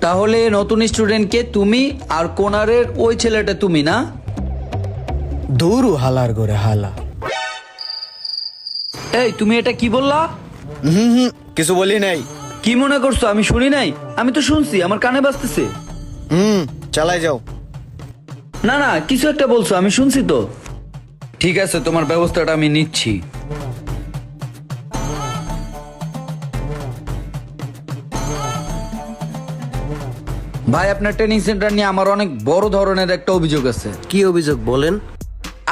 তাহলে নতুন স্টুডেন্টকে তুমি আর কোনারের ওই ছেলেটা তুমি না? দৌড়ু হালার করে হালা। এই তুমি এটা কি বললা? হুম হুম কিছু বলি নাই। কি মনে করছ? আমি শুনি নাই? আমি তো শুনছি আমার কানে বাজতেছে। হুম চালাই যাও। না না কিছু একটা বলছো আমি শুনছি তো। ঠিক আছে তোমার ব্যবস্থাটা আমি নিচ্ছি। ভাই আপনার ট্রেনিং সেন্টার নিয়ে আমার অনেক বড় ধরনের একটা অভিযোগ আছে। কি অভিযোগ বলেন?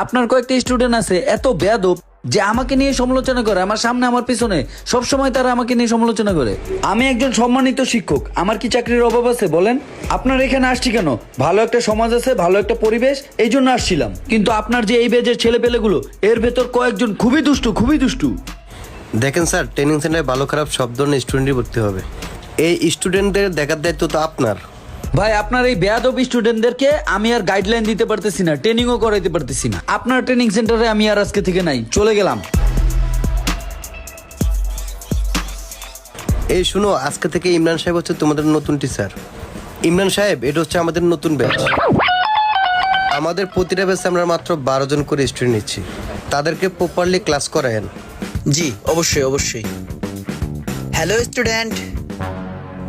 আপনার কয়েকটা স্টুডেন্ট আছে এত বেয়াদব যে আমাকে নিয়ে সমালোচনা করে আমার সামনে আমার পিছনে সব সময় তারা আমাকে নিয়ে সমালোচনা করে। আমি একজন সম্মানিত শিক্ষক আমার কি চাকরির অভাব আছে বলেন? আপনার এখানে আসছি কেন? ভালো একটা সমাজ আছে ভালো একটা পরিবেশ এই জন্য আসছিলাম। কিন্তু আপনার যে এই বেজের ছেলে পেলেগুলো এর ভেতর কয়েকজন খুবই দুষ্টু খুবই দুষ্টু। দেখেন স্যার ট্রেনিং সেন্টারে ভালো খারাপ সব ধরনের স্টুডেন্টই ভর্তি হবে। এই স্টুডেন্টদের দেখার দায়িত্ব তো আপনার। ভাই আপনার এই বেয়াদব স্টুডেন্টদেরকে আমি আর গাইডলাইন দিতে পারতেছি না ট্রেনিংও করাইতে পারতেছি না। আপনার ট্রেনিং সেন্টারে আমি আর আজকে থেকে নাই চলে গেলাম। এই শুনো আজকে থেকে ইমরান সাহেব হচ্ছে তোমাদের নতুন টিচার ইমরান সাহেব এটা হচ্ছে আমাদের নতুন ব্যাচ আমাদের প্রতিটা ব্যাচে আমরা মাত্র বারো জন করে স্টুডেন্ট নিচ্ছি। তাদেরকে প্রপারলি ক্লাস করায়েন। জি অবশ্যই অবশ্যই। হ্যালো স্টুডেন্ট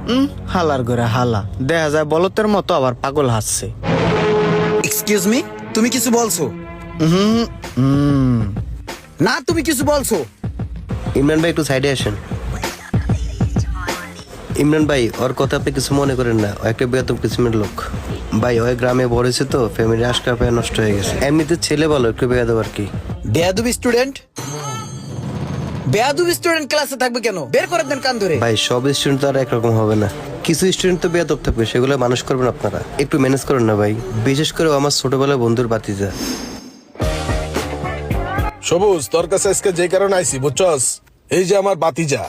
হুম হালার করে হালা। দেখা যায় বলতের মতো আবার পাগল হাসছে। এক্সকিউজ মি তুমি কিছু বলছো? হুম হুম না তুমি কিছু বলছো? ইমরান ভাই একটু সাইডে আসেন। ইমরান ভাই ওর কথা আপনি কিছু মনে করেন না। ও একটা বেতন কিসিমের লোক। ভাই ওই গ্রামে বড় হয়েছে তো ফ্যামিলি আজকাল প্রায় নষ্ট হয়ে গেছে। এমনিতে ছেলে বলো একটু বেয়াদব আর কি। বেয়াদুব স্টুডেন্ট বেয়াদুব স্টুডেন্ট ক্লাসে থাকবে কেন? বের করে দেন কান ধরে। ভাই সব স্টুডেন্ট তো আর একরকম হবে না। কিছু স্টুডেন্ট তো বেয়াদব থাকবে সেগুলো মানুষ করবেন আপনারা। একটু ম্যানেজ করেন না ভাই। বিশেষ করে আমার ছোটবেলার বন্ধুর বাতিজা সবুজ তোর কাছে আজকে যে কারণে আইছি বুঝছস? এই যে আমার বাতিজা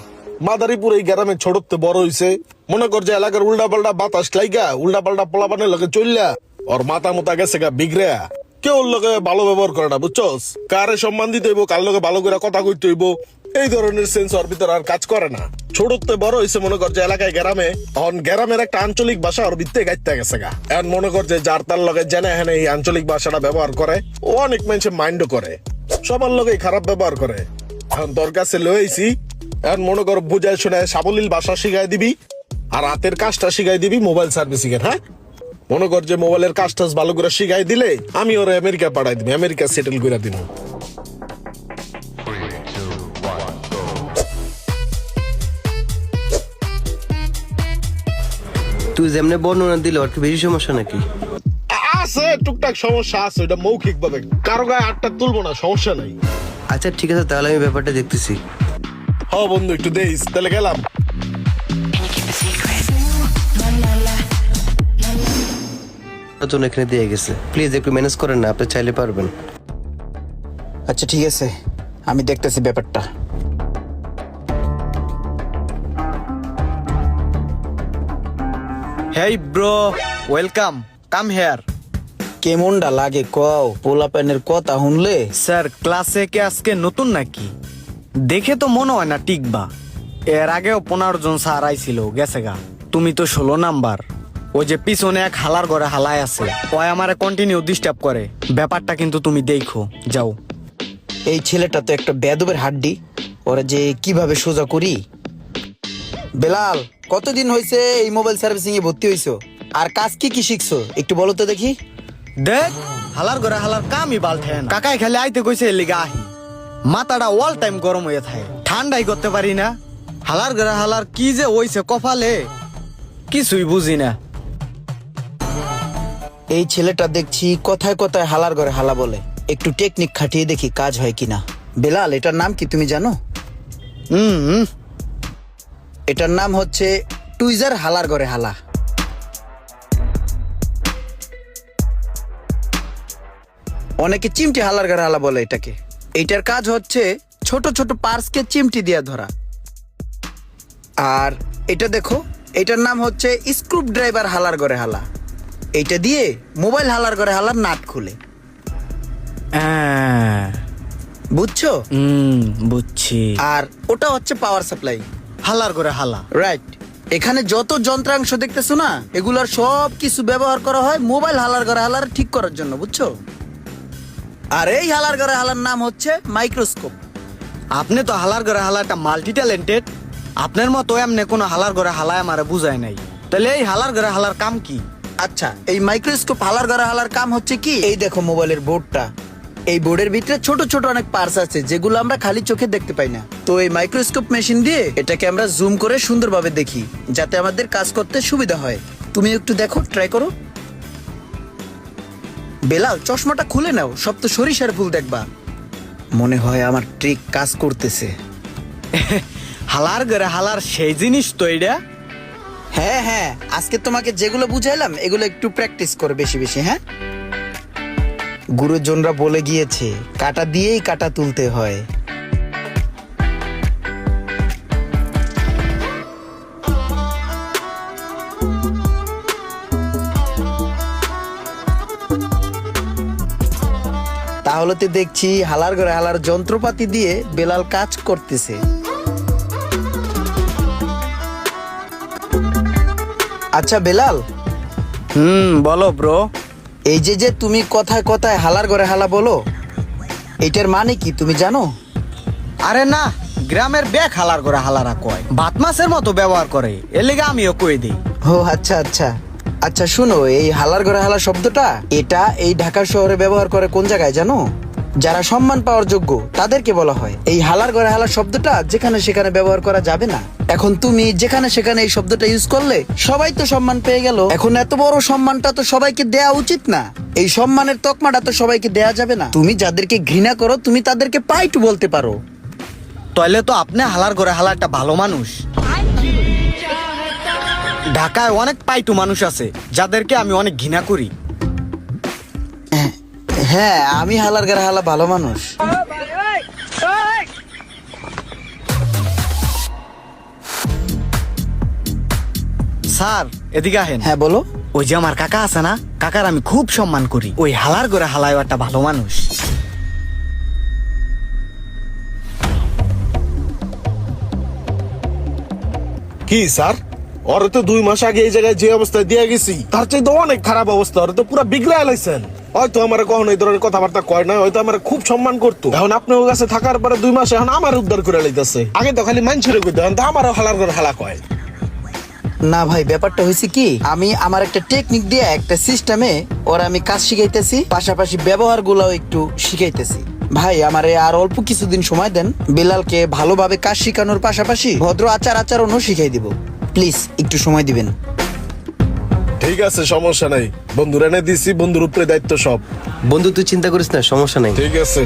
মাদারীপুর এই গ্রামে ছোটতে বড় হইছে। মনে কর যে এলাকার উল্টা পাল্টা বাতাস লাইগা উল্টা পাল্টা পোলাপানের লগে চললা ওর মাথা মোতা গেছে গা বিগড়া। কেউ ওর লগে ভালো ব্যবহার করে না বুঝছস? কারে সম্মান দিতে হইব কার লগে ভালো করে কথা কইতে হইব? এই ধরনের সেন্স ওর ভিতর আর কাজ করে না। ছোটতে বড় হইছে, মনে কর যে এলাকায় গ্রামে অন গ্রামের একটা আঞ্চলিক ভাষা ওর ভিত্তে গাইতে গেছে গা। এখন মনে কর যে যার তার লগে জেনে এখানে এই আঞ্চলিক ভাষাটা ব্যবহার করে, ও অনেক মানুষের মাইন্ডও করে, সবার লোকেই খারাপ ব্যবহার করে। এখন তোর কাছে লয়েছি এখন মনে কর বুঝায় শুনে সাবলীল ভাষা শিখাই দিবি, আর হাতের কাজটা শিখাই দিবি মোবাইল সার্ভিসিং এর হ্যাঁ? মনে কর যে মোবাইলের কাজ টাজ ভালো করে শিখাই দিলে আমি ওরা আমেরিকা পাঠাই দিবি আমেরিকা সেটেল করে দিব। তুই যেমনি বর্ণনা দিলে কি বেশি সমস্যা নাকি? আছে টুকটাক সমস্যা আছে ওটা মৌখিক ভাবে কারও গায়ে আটটা তুলবো না সমস্যা নাই। আচ্ছা ঠিক আছে তাহলে আমি ব্যাপারটা দেখতেছি। হ বন্ধু একটু দেইস তাহলে গেলাম। জন্য এখানে দিয়ে গেছে। প্লিজ একটু ম্যানেজ করেন না আপনি চাইলে পারবেন। আচ্ছা ঠিক আছে আমি দেখতেছি ব্যাপারটা। Hey bro welcome come here. কেমনটা লাগে কও? পোলা প্যানের কথা শুনলে? স্যার ক্লাসে কে আজকে নতুন নাকি? দেখে তো মনে হয় না টিকবা। এর আগেও পনেরো জন স্যার আইছিল গেছে গা। তুমি তো ষোলো নাম্বার। ওই যে পিছনে এক হালার ঘরে হালায় আছে। ওই আমারে কন্টিনিউ ডিস্টার্ব করে। ব্যাপারটা কিন্তু তুমি দেখো যাও। এই ছেলেটা তো একটা বেদবের হাড্ডি। ওরা যে কীভাবে সোজা করি? বেলাল কতদিন হয়েছে এই মোবাইল সার্ভিসিং এ ভর্তি হইছো? আর কাজ কি কি শিখছো? একটু বলো তো দেখি। দেখ হালার ঘরে হালার কামই বাল থাকে না। কাকাই খালি আইতে কইছে এর লিগা আহি। মাথাটা অল টাইম গরম হয়ে থাকে। ঠান্ডাই করতে পারি না। হালার ঘরে হালার কি যে হইছে কপালে কিছুই বুঝি না। এই ছেলেটা দেখছি কথায় কথায় হালার ঘরে হালা বলে। একটু টেকনিক খাটিয়ে দেখি কাজ হয় কিনা। বেলাল এটার নাম কি তুমি জানো? হুম হুম, এটার নাম হচ্ছে টুইজার হালার ঘরে হালা। অনেকে চিমটি হালার ঘরে হালা বলে এটাকে। এটার কাজ হচ্ছে ছোট ছোট পার্সকে চিমটি দিয়ে ধরা। আর এটা দেখো এটার নাম হচ্ছে স্ক্রুপ ড্রাইভার হালার ঘরে হালা। এইটা দিয়ে মোবাইল হালার ঘরে হালার নাট খুলে। বুঝছ? হুম বুঝছি। আর ওটা হচ্ছে পাওয়ার সাপ্লাই। হালার ঘরে হালা। রাইট এখানে যত যন্ত্রাংশ দেখতেছো না এগুলোর সব কিছু ব্যবহার করা হয় মোবাইল হালার করে হালার ঠিক করার জন্য বুঝছ? আর এই হালার করে হালার নাম হচ্ছে মাইক্রোস্কোপ আপনি তো হালার ঘরে হালাটা মাল্টি ট্যালেন্টেড আপনার মতো এমনি কোনো হালার ঘরে হালায় আমারে বুঝায় নাই। তাহলে এই হালার ঘরে হালার কাম কি? আচ্ছা এই মাইক্রোস্কোপ হালার করে হালার কাম হচ্ছে কি? এই দেখো মোবাইলের বোর্ডটা। এই বোর্ডের ভিতরে ছোট ছোট অনেক পার্স আছে যেগুলো আমরা খালি চোখে দেখতে পাই না। তো এই মাইক্রোস্কোপ মেশিন দিয়ে এটাকে আমরা জুম করে সুন্দরভাবে দেখি যাতে আমাদের কাজ করতে সুবিধা হয়। তুমি একটু দেখো ট্রাই করো। বেলাল চশমাটা খুলে নাও সব তো সরিষার ফুল দেখবা। মনে হয় আমার ট্রিক কাজ করতেছে। হালার ঘরে হালার সেই জিনিস তো এটা হ্যাঁ হ্যাঁ আজকে তোমাকে যেগুলো বুঝাইলাম এগুলো একটু প্র্যাকটিস করো বেশি বেশি হ্যাঁ? গুরুজনরা বলে গিয়েছে, কাটা দিয়েই কাটা তুলতে হয়। তাহলে তো দেখছি হালার ঘরে হালার যন্ত্রপাতি দিয়ে বেলাল কাজ করতেছে। আচ্ছা বেলাল? হুম, বলো ব্রো। এই যে যে তুমি কথায় কথায় হালার ঘরে হালা বলো এটার মানে কি তুমি জানো? আরে না গ্রামের ব্যাগ হালার করে হালারা কয়। ভাত মাছের মতো ব্যবহার করে এর লেগে আমিও কয়ে দিই। ও আচ্ছা আচ্ছা। আচ্ছা শুনো এই হালার ঘরে হালা শব্দটা এটা এই ঢাকা শহরে ব্যবহার করে কোন জায়গায় জানো? যারা সম্মান পাওয়ার যোগ্য, তাদেরকে বলা হয়। এই হালার ঘরে হালা শব্দটা যেখানে সেখানে ব্যবহার করা যাবে না। এখন তুমি যেখানে সেখানে এই শব্দটা ইউজ করলে, সবাই তো সম্মান পেয়ে গেল। এখন এত বড় সম্মানটা তো সবাইকে দেয়া উচিত না। এই সম্মানের তকমাটা তো সবাইকে দেয়া যাবে না। তুমি যাদেরকে ঘৃণা করো, তুমি তাদেরকে পাইটু বলতে পারো। তাইলে তো আপনি হালার করে হালারটা ভালো মানুষ। ঢাকায় অনেক পাইটু মানুষ আছে, যাদেরকে আমি অনেক ঘৃণা করি। হ্যাঁ আমি হালার ঘরে হালা ভালো মানুষ। স্যার এদিকে আহেন। হ্যাঁ বলো। ওই যে আমার কাকা আছে না কাকার আমি খুব সম্মান করি। ওই হালার করে হালায় একটা ভালো মানুষ। কি স্যার? ওর তো দুই মাস আগে এই জায়গায় যে অবস্থায় দিয়ে গেছি, তার চাইতে অনেক খারাপ অবস্থা, ওর তো পুরো বিগড়ে আলাইছেন হয়তো আমার কখনো এই ধরনের কথাবার্তা কয় না, হয়তো আমার খুব সম্মান করতো। এখন আপনার কাছে থাকার পরে দুই মাস এখন আমার উদ্ধার করে লাইতেছে। আগে তো খালি ছেড়ে করতে এখন তো আমারও হালার করে হালা কয়। না ভাই, ব্যাপারটা হয়েছে কি, আমি আমার একটা টেকনিক দিয়ে একটা সিস্টেমে ওরা আমি কাজ শিখাইতেছি, পাশাপাশি ব্যবহার গুলাও একটু শিখাইতেছি। ভাই, আমারে আর অল্প কিছুদিন সময় দেন, বিলালকে ভালোভাবে কাজ শিখানোর পাশাপাশি ভদ্র আচার আচরণও শিখাই দিব। প্লিজ একটু সময় দিবেন। ঠিক আছে সমস্যা নাই। বন্ধুরা এনে দিছি বন্ধুর উপরে দায়িত্ব সব। বন্ধু তুই চিন্তা করিস না সমস্যা নাই। ঠিক আছে।